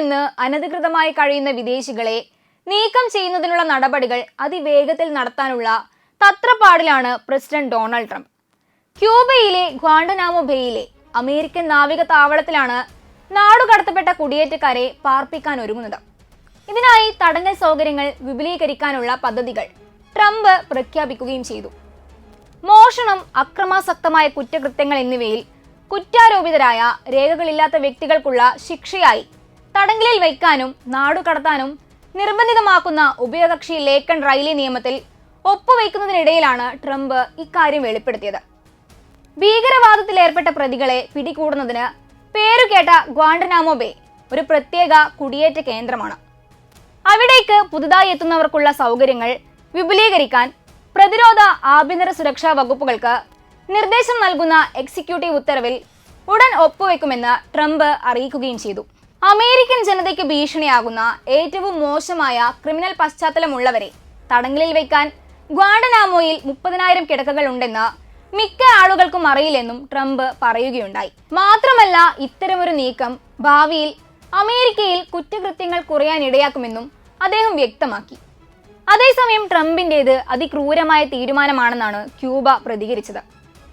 നിന്ന് അനധികൃതമായി കഴിയുന്ന വിദേശികളെ നീക്കം ചെയ്യുന്നതിനുള്ള നടപടികൾ അതിവേഗത്തിൽ നടത്താനുള്ള തത്രപ്പാടിലാണ് പ്രസിഡന്റ് ഡൊണാൾഡ് ട്രംപ്. ക്യൂബയിലെ ഗ്വാണ്ടനാമോ ബേയിലെ അമേരിക്കൻ നാവിക താവളത്തിലാണ് നാടുകടത്തപ്പെട്ട കുടിയേറ്റക്കാരെ പാർപ്പിക്കാൻ ഒരുങ്ങുന്നത്. ഇതിനായി തടഞ്ഞ സൗകര്യങ്ങൾ വിപുലീകരിക്കാനുള്ള പദ്ധതികൾ ട്രംപ് പ്രഖ്യാപിക്കുകയും ചെയ്തു. മോഷണം അക്രമാസക്തമായ കുറ്റകൃത്യങ്ങൾ എന്നിവയിൽ കുറ്റാരോപിതരായ രേഖകളില്ലാത്ത വ്യക്തികൾക്കുള്ള ശിക്ഷയായി തടങ്കലിൽ വയ്ക്കാനും നാടുകടത്താനും നിർബന്ധിതമാക്കുന്ന ഉഭയകക്ഷി ലേക്കൺ റൈലി നിയമത്തിൽ ഒപ്പുവയ്ക്കുന്നതിനിടയിലാണ് ട്രംപ് ഇക്കാര്യം വെളിപ്പെടുത്തിയത്. ഭീകരവാദത്തിൽ ഏർപ്പെട്ട പ്രതികളെ പിടികൂടുന്നതിന് പേരുകേട്ട ഗ്വാണ്ടനാമോ ബേ ഒരു പ്രത്യേക കുടിയേറ്റ കേന്ദ്രമാണ്. അവിടേക്ക് പുതുതായി എത്തുന്നവർക്കുള്ള സൗകര്യങ്ങൾ വിപുലീകരിക്കാൻ പ്രതിരോധ ആഭ്യന്തര സുരക്ഷാ വകുപ്പുകൾക്ക് നിർദ്ദേശം നൽകുന്ന എക്സിക്യൂട്ടീവ് ഉത്തരവിൽ ഉടൻ ഒപ്പുവെക്കുമെന്ന് ട്രംപ് അറിയിക്കുകയും ചെയ്തു. അമേരിക്കൻ ജനതയ്ക്ക് ഭീഷണിയാകുന്ന ഏറ്റവും മോശമായ ക്രിമിനൽ പശ്ചാത്തലമുള്ളവരെ തടങ്കലിൽ വെക്കാൻ ഗ്വാണ്ടനാമോയിൽ മുപ്പതിനായിരം കിടക്കകൾ ഉണ്ടെന്ന് മിക്ക ആളുകൾക്കും അറിയില്ലെന്നും ട്രംപ് പറയുകയുണ്ടായി. മാത്രമല്ല ഇത്തരമൊരു നീക്കം ഭാവിയിൽ അമേരിക്കയിൽ കുറ്റകൃത്യങ്ങൾ കുറയാൻ ഇടയാക്കുമെന്നും അദ്ദേഹം വ്യക്തമാക്കി. അതേസമയം ട്രംപിന്റേത് അതിക്രൂരമായ തീരുമാനമാണെന്നാണ് ക്യൂബ പ്രതികരിച്ചത്.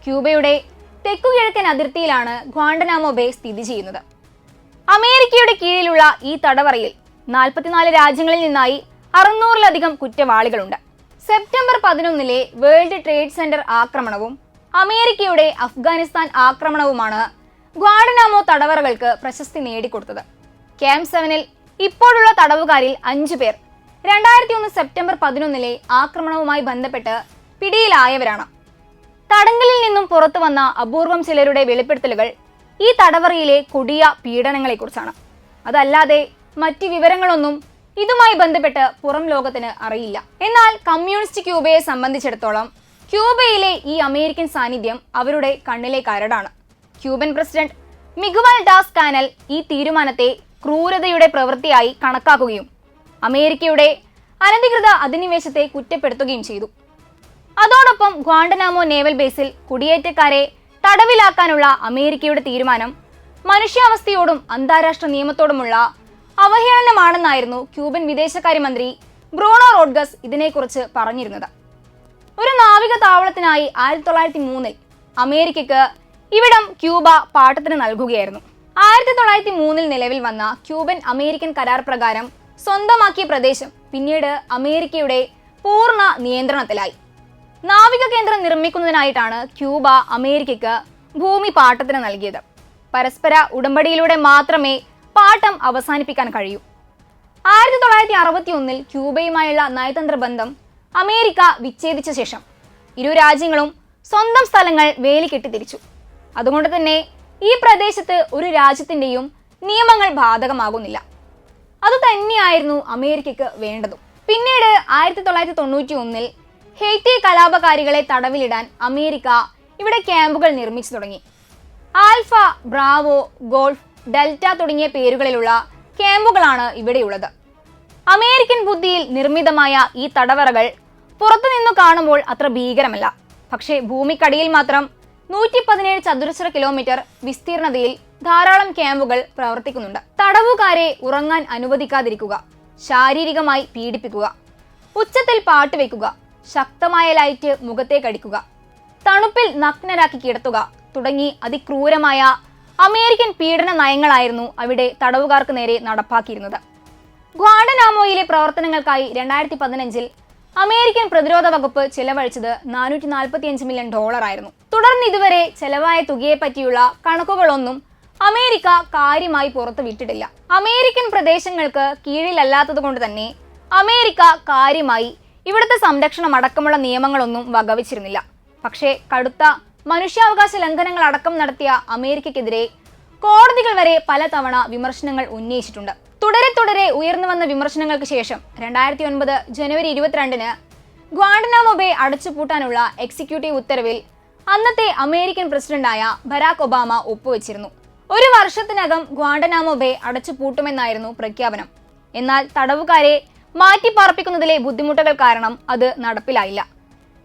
ക്യൂബയുടെ തെക്കുകിഴക്കൻ അതിർത്തിയിലാണ് ഗ്വാണ്ടനാമോ ബേ സ്ഥിതി ചെയ്യുന്നത്. അമേരിക്കയുടെ കീഴിലുള്ള ഈ തടവറയിൽ നാൽപ്പത്തിനാല് രാജ്യങ്ങളിൽ നിന്നായി അറുന്നൂറിലധികം കുറ്റവാളികളുണ്ട്. സെപ്റ്റംബർ പതിനൊന്നിലെ വേൾഡ് ട്രേഡ് സെന്റർ ആക്രമണവും അമേരിക്കയുടെ അഫ്ഗാനിസ്ഥാൻ ആക്രമണവുമാണ് ഗ്വാഡനാമോ തടവറകൾക്ക് പ്രശസ്തി നേടിക്കൊടുത്തത്. ക്യാമ്പ് സെവനിൽ ഇപ്പോഴുള്ള തടവുകാരിൽ അഞ്ചു പേർ രണ്ടായിരത്തി ഒന്ന് സെപ്റ്റംബർ പതിനൊന്നിലെ ആക്രമണവുമായി ബന്ധപ്പെട്ട് പിടിയിലായവരാണ്. തടങ്കലിൽ നിന്നും പുറത്തു വന്ന അപൂർവം ചിലരുടെ വെളിപ്പെടുത്തലുകൾ ഈ തടവറയിലെ കൊടിയ പീഡനങ്ങളെക്കുറിച്ചാണ്. അതല്ലാതെ മറ്റ് വിവരങ്ങളൊന്നും ഇതുമായി ബന്ധപ്പെട്ട് പുറം ലോകത്തിന് അറിയില്ല. എന്നാൽ കമ്മ്യൂണിസ്റ്റ് ക്യൂബയെ സംബന്ധിച്ചിടത്തോളം ക്യൂബയിലെ ഈ അമേരിക്കൻ സാന്നിധ്യം അവരുടെ കണ്ണിലെ കരടാണ്. Cuban president Miguel Diaz Canel ഈ തീരുമാനത്തെ ക്രൂരതയുടെ പ്രവൃത്തിയായി കണക്കാക്കുകയും അമേരിക്കയുടെ അനധികൃത അധിനിവേശത്തെ കുറ്റപ്പെടുത്തുകയും ചെയ്തു. അതോടൊപ്പം ഗ്വാണ്ടനാമോ നേവൽ ബേസിൽ കുടിയേറ്റക്കാരെ തടവിലാക്കാനുള്ള അമേരിക്കയുടെ തീരുമാനം മനുഷ്യാവസ്ഥയോടും അന്താരാഷ്ട്ര നിയമത്തോടുമുള്ള അവഹേളനമാണെന്നായിരുന്നു ക്യൂബൻ വിദേശകാര്യമന്ത്രി ബ്രൂണോ റോഡ്ഗസ് ഇതിനെക്കുറിച്ച് പറഞ്ഞിരുന്നത്. ഒരു നാവിക താവളത്തിനായി ആയിരത്തി തൊള്ളായിരത്തി മൂന്നിൽ അമേരിക്കക്ക് ഇവിടം ക്യൂബ പാട്ടത്തിന് നൽകുകയായിരുന്നു. ആയിരത്തി തൊള്ളായിരത്തി മൂന്നിൽ നിലവിൽ വന്ന ക്യൂബൻ അമേരിക്കൻ കരാർ പ്രകാരം സ്വന്തമാക്കിയ പ്രദേശം പിന്നീട് അമേരിക്കയുടെ പൂർണ നിയന്ത്രണത്തിലായി. നാവിക കേന്ദ്രം നിർമ്മിക്കുന്നതിനായിട്ടാണ് ക്യൂബ അമേരിക്കയ്ക്ക് ഭൂമി പാട്ടത്തിന് നൽകിയത്. പരസ്പര ഉടമ്പടിയിലൂടെ മാത്രമേ പാട്ടം അവസാനിപ്പിക്കാൻ കഴിയൂ. ആയിരത്തി തൊള്ളായിരത്തി അറുപത്തി ഒന്നിൽ ക്യൂബയുമായുള്ള നയതന്ത്ര ബന്ധം അമേരിക്ക വിച്ഛേദിച്ച ശേഷം ഇരു രാജ്യങ്ങളും സ്വന്തം സ്ഥലങ്ങൾ വേലിക്കെട്ടി തിരിച്ചു അതുകൊണ്ട് തന്നെ ഈ പ്രദേശത്ത് ഒരു രാജ്യത്തിന്റെയും നിയമങ്ങൾ ബാധകമാകുന്നില്ല. അത് തന്നെയായിരുന്നു അമേരിക്കയ്ക്ക് വേണ്ടതും. പിന്നീട് ആയിരത്തി തൊള്ളായിരത്തി തൊണ്ണൂറ്റി ഒന്നിൽ ഹെയ്റ്റി കലാപകാരികളെ തടവിലിടാൻ അമേരിക്ക ഇവിടെ ക്യാമ്പുകൾ നിർമ്മിച്ചു തുടങ്ങി. ആൽഫ ബ്രാവോ ഗോൾഫ് ഡെൽറ്റ തുടങ്ങിയ പേരുകളിലുള്ള ക്യാമ്പുകളാണ് ഇവിടെയുള്ളത്. അമേരിക്കൻ ബുദ്ധിയിൽ നിർമ്മിതമായ ഈ തടവറകൾ പുറത്തുനിന്നു കാണുമ്പോൾ അത്ര ഭീകരമല്ല. പക്ഷേ ഭൂമിക്കടിയിൽ മാത്രം നൂറ്റി പതിനേഴ് ചതുരശ്ര കിലോമീറ്റർ വിസ്തീർണതയിൽ ധാരാളം ക്യാമ്പുകൾ പ്രവർത്തിക്കുന്നുണ്ട്. തടവുകാരെ ഉറങ്ങാൻ അനുവദിക്കാതിരിക്കുക ശാരീരികമായി പീഡിപ്പിക്കുക ഉച്ചത്തിൽ പാട്ട് വെക്കുക ശക്തമായ ലൈറ്റ് മുഖത്തേക്കടിക്കുക തണുപ്പിൽ നഗ്നരാക്കി കിടത്തുക. തുടങ്ങി അതിക്രൂരമായ അമേരിക്കൻ പീഡന നയങ്ങളായിരുന്നു അവിടെ തടവുകാർക്ക് നേരെ നടപ്പാക്കിയിരുന്നത്. ഗ്വാഡനാമോയിലെ പ്രവർത്തനങ്ങൾക്കായി രണ്ടായിരത്തി പതിനഞ്ചിൽ അമേരിക്കൻ പ്രതിരോധ വകുപ്പ് ചെലവഴിച്ചത് നാനൂറ്റി നാൽപ്പത്തിയഞ്ച് മില്യൺ ഡോളർ ആയിരുന്നു. തുടർന്ന് ഇതുവരെ ചെലവായ തുകയെ പറ്റിയുള്ള കണക്കുകളൊന്നും അമേരിക്ക കാര്യമായി പുറത്തു വിട്ടിട്ടില്ല. അമേരിക്കൻ പ്രദേശങ്ങൾക്ക് കീഴിലല്ലാത്തത് കൊണ്ട് തന്നെ അമേരിക്ക കാര്യമായി ഇവിടുത്തെ സംരക്ഷണം അടക്കമുള്ള നിയമങ്ങളൊന്നും വകവച്ചിരുന്നില്ല. പക്ഷേ കടുത്ത മനുഷ്യാവകാശ ലംഘനങ്ങൾ അടക്കം നടത്തിയ അമേരിക്കക്കെതിരെ കോടതികൾ വരെ പലതവണ വിമർശനങ്ങൾ ഉന്നയിച്ചിട്ടുണ്ട്. തുടരെ തുടരെ ഉയർന്നു വന്ന വിമർശനങ്ങൾക്ക് ശേഷം രണ്ടായിരത്തി ഒൻപത് ജനുവരി ഇരുപത്തിരണ്ടിന് ഗ്വാണ്ടനാമോ ബേ അടച്ചുപൂട്ടാനുള്ള എക്സിക്യൂട്ടീവ് ഉത്തരവിൽ അന്നത്തെ അമേരിക്കൻ പ്രസിഡന്റായ ബരാക് ഒബാമ ഒപ്പുവെച്ചിരുന്നു. ഒരു വർഷത്തിനകം ഗ്വാണ്ടനാമോ ബേ അടച്ചുപൂട്ടുമെന്നായിരുന്നു പ്രഖ്യാപനം. എന്നാൽ തടവുകാരെ മാറ്റിപ്പാർപ്പിക്കുന്നതിലെ ബുദ്ധിമുട്ടുകൾ കാരണം അത് നടപ്പിലായില്ല.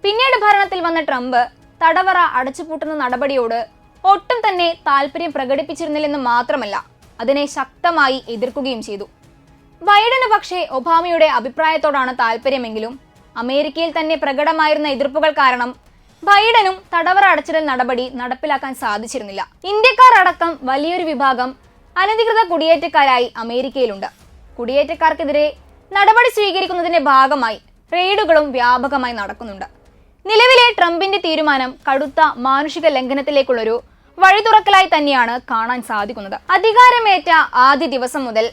പിന്നീട് ഭരണത്തിൽ വന്ന ട്രംപ് തടവറ അടച്ചുപൂട്ടുന്ന നടപടിയോട് ഒട്ടും തന്നെ താല്പര്യം പ്രകടിപ്പിച്ചിരുന്നില്ലെന്ന് മാത്രമല്ല അതിനെ ശക്തമായി എതിർക്കുകയും ചെയ്തു. ബൈഡന് പക്ഷേ ഒബാമയുടെ അഭിപ്രായത്തോടാണ് താല്പര്യമെങ്കിലും അമേരിക്കയിൽ തന്നെ പ്രകടമായിരുന്ന എതിർപ്പുകൾ കാരണം ബൈഡനും തടവറ അടച്ചിടൽ നടപടി നടപ്പിലാക്കാൻ സാധിച്ചിരുന്നില്ല. ഇന്ത്യക്കാർ അടക്കം വലിയൊരു വിഭാഗം അനധികൃത കുടിയേറ്റക്കാരായി അമേരിക്കയിലുണ്ട്. കുടിയേറ്റക്കാർക്കെതിരെ നടപടി സ്വീകരിക്കുന്നതിന്റെ ഭാഗമായി റെയ്ഡുകളും വ്യാപകമായി നടക്കുന്നുണ്ട്. നിലവിലെ ട്രംപിന്റെ തീരുമാനം കടുത്ത മാനുഷിക ലംഘനത്തിലേക്കുള്ളൊരു വഴി തുറക്കലായി തന്നെയാണ് കാണാൻ സാധിക്കുന്നത്. അധികാരമേറ്റ ആദ്യ ദിവസം മുതൽ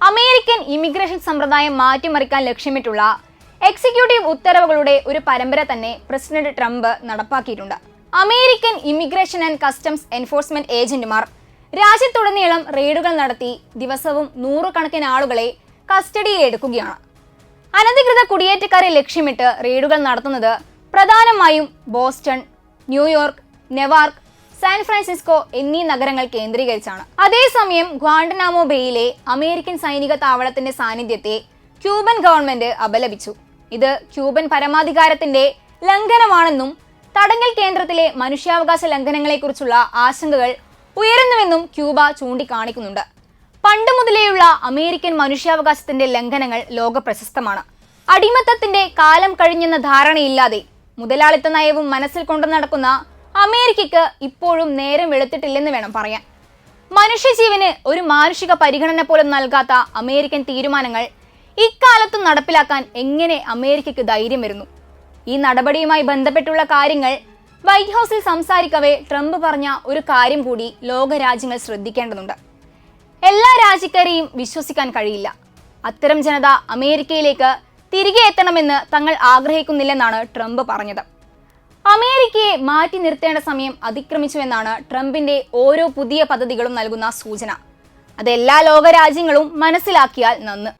അമേരിക്കൻ ഇമിഗ്രേഷൻ സമ്പ്രദായം മാറ്റിമറിക്കാൻ ലക്ഷ്യമിട്ടുള്ള എക്സിക്യൂട്ടീവ് ഉത്തരവുകളുടെ ഒരു പരമ്പര തന്നെ president Trump നടപ്പാക്കിയിട്ടുണ്ട്. American immigration and customs enforcement ഏജന്റുമാർ രാജ്യത്തുടനീളം റെയ്ഡുകൾ നടത്തി ദിവസവും നൂറുകണക്കിന് ആളുകളെ കസ്റ്റഡിയിൽ എടുക്കുകയാണ് അനധികൃത കുടിയേറ്റക്കാരെ ലക്ഷ്യമിട്ട് റെയ്ഡുകൾ നടത്തുന്നത് പ്രധാനമായും Boston New York Newark San Francisco എന്നീ നഗരങ്ങൾ കേന്ദ്രീകരിച്ചാണ്. അതേസമയം ഗ്വാണ്ടനാമോ ബേയിലെ അമേരിക്കൻ സൈനിക താവളത്തിന്റെ സാന്നിധ്യത്തെ ക്യൂബൻ ഗവൺമെന്റ് അപലപിച്ചു. ഇത് ക്യൂബൻ പരമാധികാരത്തിന്റെ ലംഘനമാണെന്നും തടങ്കൽ കേന്ദ്രത്തിലെ മനുഷ്യാവകാശ ലംഘനങ്ങളെക്കുറിച്ചുള്ള ആശങ്കകൾ ഉയരുന്നുവെന്നും ക്യൂബ ചൂണ്ടിക്കാണിക്കുന്നുണ്ട്. പണ്ട് മുതലേയുള്ള അമേരിക്കൻ മനുഷ്യാവകാശത്തിന്റെ ലംഘനങ്ങൾ ലോക പ്രശസ്തമാണ്. അടിമത്തത്തിന്റെ കാലം കഴിഞ്ഞെന്ന ധാരണയില്ലാതെ മുതലാളിത്ത നയവും മനസ്സിൽ കൊണ്ടു നടക്കുന്ന അമേരിക്കക്ക് ഇപ്പോഴും നേരം വെളുത്തിട്ടില്ലെന്ന് വേണം പറയാൻ. മനുഷ്യജീവന് ഒരു മാനുഷിക പരിഗണന പോലും നൽകാത്ത അമേരിക്കൻ തീരുമാനങ്ങൾ ഇക്കാലത്തും നടപ്പിലാക്കാൻ എങ്ങനെ അമേരിക്കയ്ക്ക് ധൈര്യം വരുന്നു? ഈ നടപടിയുമായി ബന്ധപ്പെട്ടുള്ള കാര്യങ്ങൾ വൈറ്റ് ഹൗസിൽ സംസാരിക്കവേ ട്രംപ് പറഞ്ഞ ഒരു കാര്യം കൂടി ലോകരാജ്യങ്ങൾ ശ്രദ്ധിക്കേണ്ടതുണ്ട്. എല്ലാ രാജ്യക്കാരെയും വിശ്വസിക്കാൻ കഴിയില്ല. അത്തരം ജനത അമേരിക്കയിലേക്ക് തിരികെ എത്തണമെന്ന് തങ്ങൾ ആഗ്രഹിക്കുന്നില്ലെന്നാണ് ട്രംപ് പറഞ്ഞത്. അമേരിക്കയെ മാറ്റി നിർത്തേണ്ട സമയം അതിക്രമിച്ചുവെന്നാണ് ട്രംപിന്റെ ഓരോ പുതിയ പദ്ധതികളും നൽകുന്ന സൂചന. അത് എല്ലാ ലോകരാജ്യങ്ങളും മനസ്സിലാക്കിയാൽ നന്ന്.